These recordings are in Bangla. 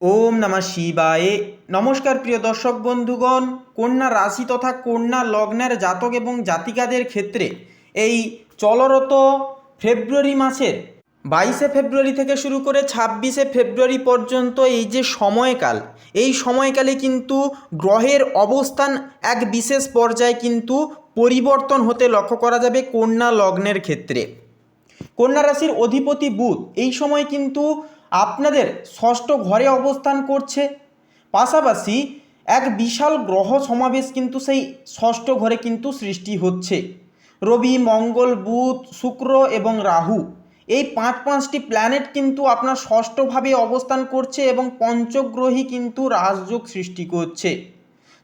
ওম নমঃ শিবায়ে। নমস্কার প্রিয় দর্শক বন্ধুগণ, কন্যা রাশি তথা কন্যা লগ্নের জাতক এবং জাতিকাদের ক্ষেত্রে এই চলরত ফেব্রুয়ারি মাসের বাইশে ফেব্রুয়ারি থেকে শুরু করে ছাব্বিশে ফেব্রুয়ারি পর্যন্ত এই যে সময়কাল, এই সময়কালে কিন্তু গ্রহের অবস্থান এক বিশেষ পর্যায়ে কিন্তু পরিবর্তন হতে লক্ষ্য করা যাবে কন্যা লগ্নের ক্ষেত্রে। কন্যা রাশির অধিপতি বুধ, এই সময় কিন্তু আপনাদের ষষ্ঠ ঘরে অবস্থান করছে। পাশাপাশি এক বিশাল গ্রহ সমাবেশ কিন্তু সেই ষষ্ঠ ঘরে কিন্তু সৃষ্টি হচ্ছে। রবি, মঙ্গল, বুধ, শুক্র এবং রাহু এই পাঁচ পাঁচটি প্ল্যানেট কিন্তু আপনার ষষ্ঠভাবে অবস্থান করছে এবং পঞ্চগ্রহী কিন্তু রাজযোগ সৃষ্টি করছে।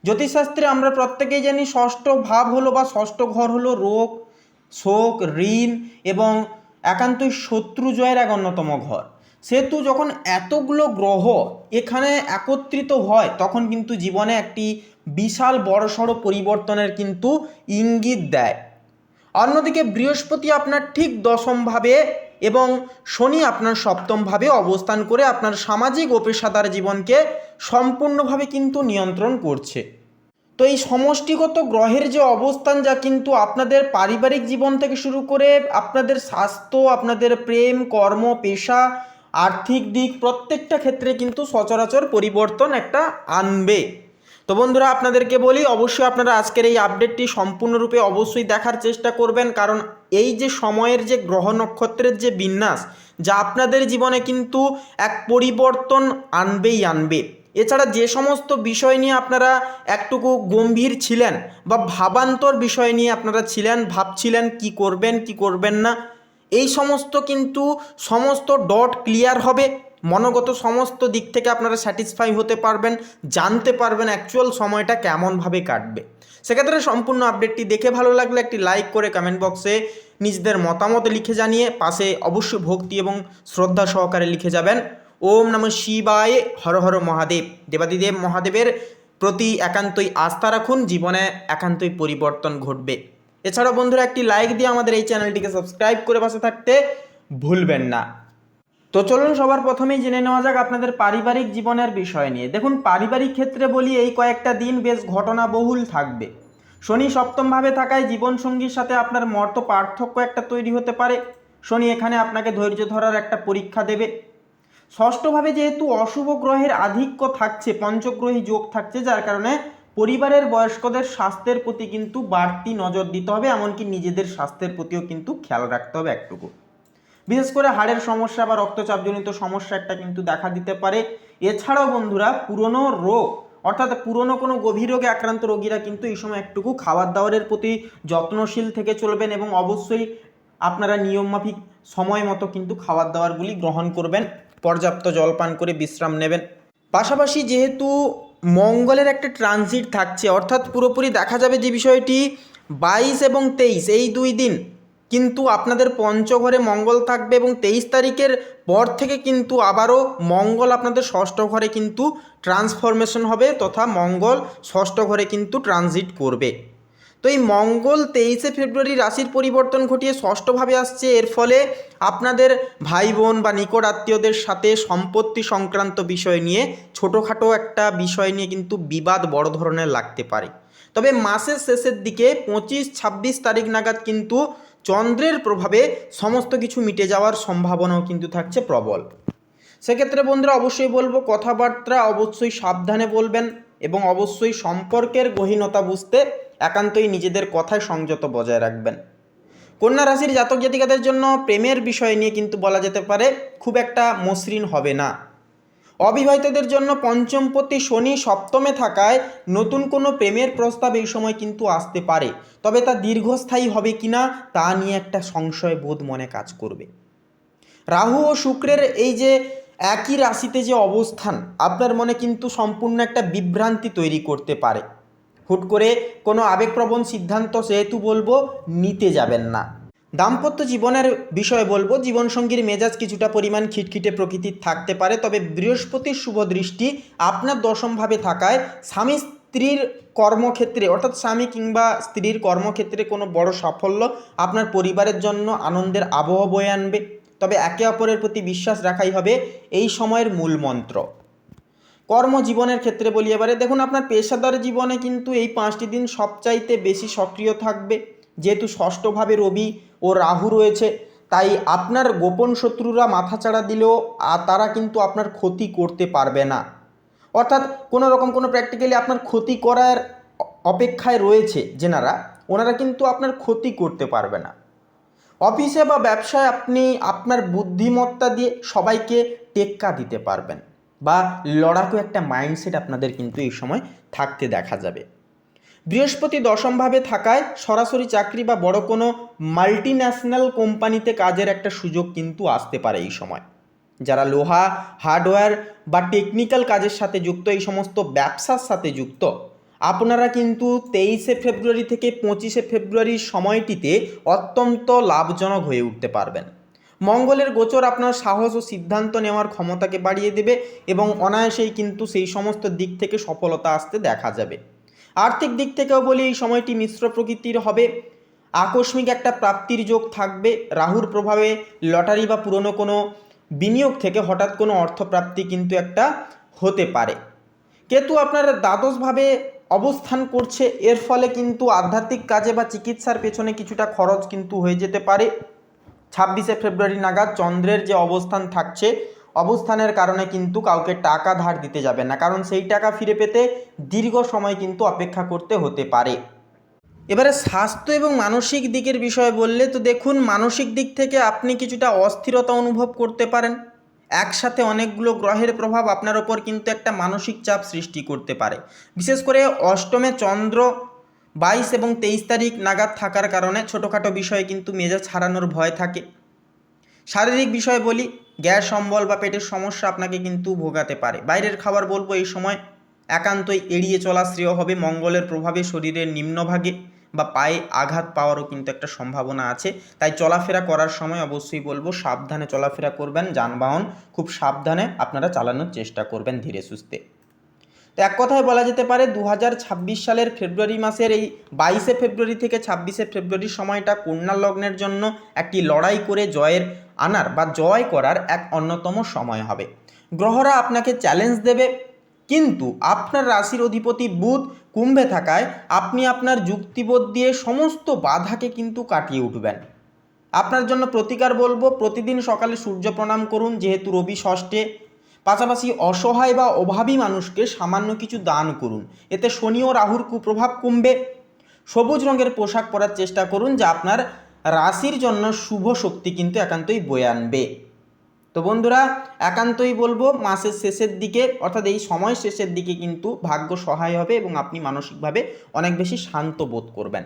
জ্যোতিষশাস্ত্রে আমরা প্রত্যেকেই জানি ষষ্ঠ ভাব হলো বা ষষ্ঠ ঘর হলো রোগ, শোক, ঋণ এবং একান্তই শত্রু জয়ের এক অন্যতম ঘর। সেহেতু যখন এতগুলো গ্রহ এখানে একত্রিত হয়, তখন কিন্তু জীবনে একটি বিশাল বড়সড় পরিবর্তনের কিন্তু ইঙ্গিত দেয়। অন্যদিকে বৃহস্পতি আপনার ঠিক দশমভাবে এবং শনি আপনার সপ্তমভাবে অবস্থান করে আপনার সামাজিক ও পেশাদার জীবনকে সম্পূর্ণভাবে কিন্তু নিয়ন্ত্রণ করছে। তো এই সমষ্টিগত গ্রহের যে অবস্থান, যা কিন্তু আপনাদের পারিবারিক জীবন থেকে শুরু করে আপনাদের স্বাস্থ্য, আপনাদের প্রেম, কর্ম, পেশা আর্থিক দিক প্রত্যেকটা ক্ষেত্রে কিন্তু সচরাচর পরিবর্তন একটা আনবে। তো বন্ধুরা, আপনাদেরকে বলি, অবশ্যই আপনারা আজকের এই আপডেটটি সম্পূর্ণরূপে অবশ্যই দেখার চেষ্টা করবেন, কারণ এই যে সময়ের যে গ্রহ নক্ষত্রের যে বিন্যাস, যা আপনাদের জীবনে কিন্তু এক পরিবর্তন আনবেই আনবে। এছাড়া যে সমস্ত বিষয় নিয়ে আপনারা একটুকু গম্ভীর ছিলেন বা ভাবান্তর বিষয় নিয়ে আপনারা ছিলেন, ভাবছিলেন কি করবেন কি করবেন না এই সমস্ত কিন্তু সমস্ত ডট ক্লিয়ার হবে। মনোগত সমস্ত দিক থেকে আপনারা স্যাটিসফাই হতে পারবেন, জানতে পারবেন অ্যাকচুয়াল সময়টা কেমনভাবে কাটবে। সেক্ষেত্রে সম্পূর্ণ আপডেটটি দেখে ভালো লাগলে একটি লাইক করে কমেন্ট বক্সে নিজেদের মতামত লিখে জানিয়ে পাশে অবশ্যই ভক্তি এবং শ্রদ্ধা সহকারে লিখে যাবেন। ওম নম শিবায়, হর হর মহাদেব। দেবাদিদেব মহাদেবের প্রতি একান্তই আস্থা রাখুন, জীবনে একান্তই পরিবর্তন ঘটবে। এছাড়াও বন্ধুরা একটি লাইক দিয়ে আমাদের এই চ্যানেলটিকে সাবস্ক্রাইব করে পাশে থাকতে ভুলবেন না। তো চলুন সবার প্রথমেই জেনে নেওয়া যাক আপনাদের পারিবারিক জীবনের বিষয় নিয়ে। দেখুন, পারিবারিক ক্ষেত্রে বলি, এই কয়েকটা দিন বেশ ঘটনাবহুল থাকবে। শনি সপ্তমভাবে থাকায় জীবনসঙ্গীর সাথে আপনার মর্ত পার্থক্য একটা তৈরি হতে পারে। শনি এখানে আপনাকে ধৈর্য ধরার একটা পরীক্ষা দেবে। ষষ্ঠভাবে যেহেতু অশুভ গ্রহের আধিক্য থাকছে, পঞ্চগ্রহী যোগ থাকছে, যার কারণে পরিবারের বয়স্কদের স্বাস্থ্যের প্রতি কিন্তু বাড়তি নজর দিতে হবে, এমনকি নিজেদের স্বাস্থ্যের প্রতিও কিন্তু খেয়াল রাখতে হবে একটুকু। বিশেষ করে হাড়ের সমস্যা বা রক্তচাপজনিত সমস্যা একটা কিন্তু দেখা দিতে পারে। এছাড়াও বন্ধুরা, পুরনো রোগ, অর্থাৎ পুরনো কোনো গভীর রোগে আক্রান্ত রোগীরা কিন্তু এই সময় একটুকু খাবার দাবারের প্রতি যত্নশীল থেকে চলবেন এবং অবশ্যই আপনারা নিয়মমাফিক সময় মতো কিন্তু খাবার দাবারগুলি গ্রহণ করবেন, পর্যাপ্ত জল পান করে বিশ্রাম নেবেন। পাশাপাশি যেহেতু মঙ্গলের একটা ট্রানজিট থাকছে, অর্থাৎ পুরোপুরি দেখা যাবে যে বিষয়টি বাইশ এবং তেইশ, এই দুই দিন। কিন্তু আপনাদের পঞ্চঘরে মঙ্গল থাকবে এবং তেইশ তারিখের পর থেকে কিন্তু আবারও মঙ্গল আপনাদের ষষ্ঠ ঘরে কিন্তু ট্রান্সফরমেশন হবে, তথা মঙ্গল ষষ্ঠ ঘরে কিন্তু ট্রানজিট করবে। তো এই মঙ্গল তেইশে ফেব্রুয়ারি রাশির পরিবর্তন ঘটিয়ে ষষ্ঠভাবে আসছে। এর ফলে আপনাদের ভাই বোন বা নিকট আত্মীয়দের সাথে সম্পত্তি সংক্রান্ত বিষয় নিয়ে ছোটোখাটো একটা বিষয় নিয়ে কিন্তু বিবাদ বড় ধরনের লাগতে পারে। তবে মাসের শেষের দিকে পঁচিশ, ছাব্বিশ তারিখ নাগাদ কিন্তু চন্দ্রের প্রভাবে সমস্ত কিছু মিটে যাওয়ার সম্ভাবনাও কিন্তু থাকছে প্রবল। সেক্ষেত্রে বন্ধুরা অবশ্যই বলব, কথাবার্তা অবশ্যই সাবধানে বলবেন এবং অবশ্যই সম্পর্কের গহীনতা বুঝতে একান্তই নিজেদের কথায় সংযত বজায় রাখবেন। কন্যা রাশির জাতক জাতিকাদের জন্য প্রেমের বিষয় নিয়ে কিন্তু বলা যেতে পারে খুব একটা মসৃণ হবে না। অবিবাহিতদের জন্য পঞ্চমপতি শনি সপ্তমে থাকায় নতুন কোনো প্রেমের প্রস্তাব এই সময় কিন্তু আসতে পারে। তবে তা দীর্ঘস্থায়ী হবে কিনা তা নিয়ে একটা সংশয় বোধ মনে কাজ করবে। রাহু ও শুক্রের এই যে একই রাশিতে যে অবস্থান, আপনার মনে কিন্তু সম্পূর্ণ একটা বিভ্রান্তি তৈরি করতে পারে। হুট করে কোনো আবেগপ্রবণ সিদ্ধান্ত সেহেতু বলব, নিতে যাবেন না। দাম্পত্য জীবনের বিষয়ে বলব, জীবনসঙ্গীর মেজাজ কিছুটা পরিমাণ খিটখিটে প্রকৃতির থাকতে পারে, তবে বৃহস্পতির শুভ দৃষ্টি আপনার দশমভাবে থাকায় স্বামী স্ত্রীর কর্মক্ষেত্রে, অর্থাৎ স্বামী কিংবা স্ত্রীর কর্মক্ষেত্রে কোনো বড় সাফল্য আপনার পরিবারের জন্য আনন্দের আবহ বয়ে আনবে। তবে একে অপরের প্রতি বিশ্বাস রাখাই হবে এই সময়ের মূল মন্ত্র। কর্মজীবনের ক্ষেত্রে বলি এবারে, দেখুন আপনার পেশাদার জীবনে কিন্তু এই পাঁচটি দিন সবচাইতে বেশি সক্রিয় থাকবে। যেহেতু ষষ্ঠভাবে রবি ও রাহু রয়েছে, তাই আপনার গোপন শত্রুরা মাথাচাড়া দিলেও তারা কিন্তু আপনার ক্ষতি করতে পারবে না। অর্থাৎ কোনো রকম কোনো প্র্যাকটিক্যালি আপনার ক্ষতি করার অপেক্ষায় রয়েছে যেনারা, ওনারা কিন্তু আপনার ক্ষতি করতে পারবে না। অফিসে বা ব্যবসায় আপনি আপনার বুদ্ধিমত্তা দিয়ে সবাইকে টেক্কা দিতে পারবেন। বা লড়াকু একটা মাইন্ডসেট আপনাদের কিন্তু এই সময় থাকতে দেখা যাবে। বৃহস্পতি দশমভাবে থাকায় সরাসরি চাকরি বা বড় কোনো মাল্টি ন্যাশনাল কোম্পানিতে কাজের একটা সুযোগ কিন্তু আসতে পারে এই সময়। যারা লোহা হার্ডওয়্যার বা টেকনিক্যাল কাজের সাথে যুক্ত, এই সমস্ত ব্যবসার সাথে যুক্ত, আপনারা কিন্তু তেইশে ফেব্রুয়ারি থেকে পঁচিশে ফেব্রুয়ারির সময়টিতে অত্যন্ত লাভজনক হয়ে উঠতে পারবেন। মঙ্গলের গোচর আপনার সাহস ও সিদ্ধান্ত নেওয়ার ক্ষমতাকে বাড়িয়ে দেবে এবং অনায়াসেই কিন্তু সেই সমস্ত দিক থেকে সফলতা আসতে দেখা যাবে। আর্থিক দিক থেকেও বলি এই সময়টি মিশ্র প্রকৃতির হবে। আকস্মিক একটা প্রাপ্তির যোগ থাকবে। রাহুর প্রভাবে লটারি বা পুরনো কোনো বিনিয়োগ থেকে হঠাৎ কোনো অর্থপ্রাপ্তি কিন্তু একটা হতে পারে। কেতু আপনার দ্বাদশভাবে অবস্থান করছে। এর ফলে কিন্তু আধ্যাত্মিক কাজে বা চিকিৎসার পেছনে কিছুটা খরচ কিন্তু হয়ে যেতে পারে। ছাব্বিশে ফেব্রুয়ারি নাগাদ চন্দ্রের যে অবস্থান থাকছে, অবস্থানের কারণে কিন্তু কাউকে টাকা ধার দিতে যাবে না। কারণ সেই টাকা ফিরে পেতে দীর্ঘ সময় কিন্তু অপেক্ষা করতে হতে পারে। এবারে স্বাস্থ্য এবং মানসিক দিকের বিষয়ে বললে তো দেখুন, মানসিক দিক থেকে আপনি কিছুটা অস্থিরতা অনুভব করতে পারেন। একসাথে অনেকগুলো গ্রহের প্রভাব আপনার ওপর কিন্তু একটা মানসিক চাপ সৃষ্টি করতে পারে। বিশেষ করে অষ্টমে চন্দ্র বাইশ এবং তেইশ তারিখ নাগাদ থাকার কারণে ছোটোখাটো বিষয়ে কিন্তু মেজাজ হারানোর ভয় থাকে। শারীরিক বিষয় বলি, গ্যাস, অম্বল বা পেটের সমস্যা আপনাকে কিন্তু ভোগাতে পারে। বাইরের খাবার বলব এই সময় একান্তই এড়িয়ে চলা শ্রেয় হবে। মঙ্গলের প্রভাবে শরীরের নিম্নভাগে বা পায়ে আঘাত পাওয়ারও কিন্তু একটা সম্ভাবনা আছে। তাই চলাফেরা করার সময় অবশ্যই বলব, সাবধানে চলাফেরা করবেন। যানবাহন খুব সাবধানে আপনারা চালানোর চেষ্টা করবেন ধীরে সুস্থে। তো এক কথায় বলা যেতে পারে দু হাজার ছাব্বিশ সালের ফেব্রুয়ারি মাসের এই বাইশে ফেব্রুয়ারি থেকে ছাব্বিশে ফেব্রুয়ারির সময়টা কন্যা লগ্নের জন্য একটি লড়াই করে জয়ের আনার বা জয় করার এক অন্যতম সময় হবে। গ্রহরা আপনাকে চ্যালেঞ্জ দেবে, কিন্তু আপনার রাশির অধিপতি বুধ কুম্ভে থাকায় আপনি আপনার যুক্তিবোধ দিয়ে সমস্ত বাধাকে কিন্তু কাটিয়ে উঠবেন। আপনার জন্য প্রতিকার বলব, প্রতিদিন সকালে সূর্য প্রণাম করুন, যেহেতু রবি ষষ্ঠে। পাশাপাশি অসহায় বা অভাবী মানুষকে সামান্য কিছু দান করুন। এতে শনি ও রাহুর কুপ্রভাব কমবে। সবুজ রঙের পোশাক পরার চেষ্টা করুন যা আপনার রাশির জন্য শুভ শক্তি কিন্তু একান্তই বয়ে আনবে। তো বন্ধুরা, একান্তই বলব, মাসের শেষের দিকে, অর্থাৎ এই সময় শেষের দিকে কিন্তু ভাগ্য সহায় হবে এবং আপনি মানসিকভাবে অনেক বেশি শান্ত বোধ করবেন।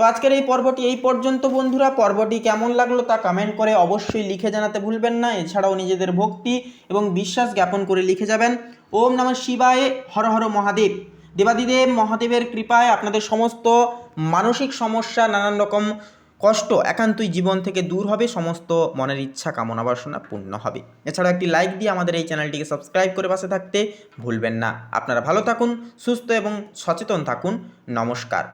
তো আজকের এই পর্বটি এই পর্যন্ত, বন্ধুরা। পর্বটি কেমন লাগল তা কমেন্ট করে অবশ্যই লিখে জানাতে ভুলবেন না। এছাড়াও নিজেদের ভক্তি এবং বিশ্বাস জ্ঞাপন করে লিখে যাবেন। ওম নমঃ শিবায়, হর হর মহাদেব। দেবাদিদেব মহাদেবের কৃপায় আপনাদের সমস্ত মানসিক সমস্যা, নানান রকম কষ্ট একান্তই জীবন থেকে দূর হবে। সমস্ত মনের ইচ্ছা কামনা বাসনা পূর্ণ হবে। এছাড়াও একটি লাইক দিয়ে আমাদের এই চ্যানেলটিকে সাবস্ক্রাইব করে পাশে থাকতে ভুলবেন না। আপনারা ভালো থাকুন, সুস্থ এবং সচেতন থাকুন। নমস্কার।